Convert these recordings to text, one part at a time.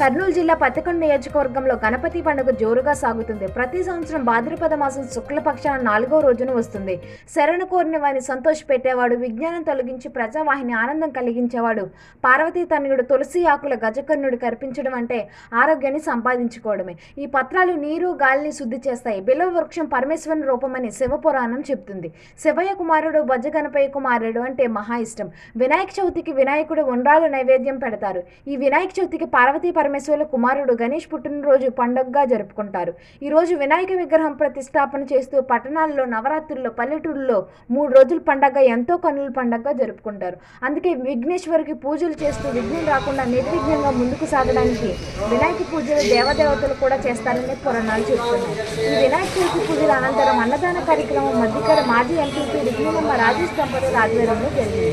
కర్నూలు జిల్లా పత్తికొండ నియోజకవర్గంలో గణపతి పండుగ జోరుగా సాగుతుంది. ప్రతి సంవత్సరం భాద్రపద మాసం శుక్లపక్షాన నాలుగో రోజున వస్తుంది. శరణు కోరిన వారిని సంతోష పెట్టేవాడు విజ్ఞానం తొలగించి ప్రజావాహిని ఆనందం కలిగించేవాడు పార్వతీ తనయుడు తులసి ఆకుల గజకర్ణుడు కర్పించడం అంటే ఆరోగ్యాన్ని సంపాదించుకోవడమే. ఈ పత్రాలు నీరు గాలిని శుద్ధి చేస్తాయి. బిలవ వృక్షం పరమేశ్వరుని రూపమని శివపురాణం చెబుతుంది శివయ్య కుమారుడు భజ గణపయ్య కుమారుడు అంటే మహా ఇష్టం. వినాయక చవితికి వినాయకుడు ఉండ్రాలు నైవేద్యం పెడతారు. ఈ వినాయక చవితికి పార్వతీ పరమేశ్వరుల కుమారుడు గణేష్ పుట్టినరోజు పండుగగా జరుపుకుంటారు. ఈ రోజు వినాయక విగ్రహం ప్రతిష్టాపన చేస్తూ పట్టణాల్లో నవరాత్రుల్లో పల్లెటూరులో మూడు రోజుల పండగ ఎంతో కనుల పండగగా జరుపుకుంటారు. అందుకే విఘ్నేశ్వరికి పూజలు చేస్తూ విఘ్నం రాకుండా నిర్విఘ్నంగా ముందుకు సాగడానికి వినాయక పూజలు దేవదేవతలు కూడా చేస్తారని పురాణాలు చెప్తున్నాయి ఈ వినాయక చవితి పూజల అనంతరం అన్నదాన కార్యక్రమం మధ్యకర మాజీ ఎంపీపీ విఘ్నమ్మ రాజేష్ దంపతుల ఆధ్వర్యంలో జరిగింది.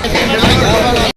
పిల్లడే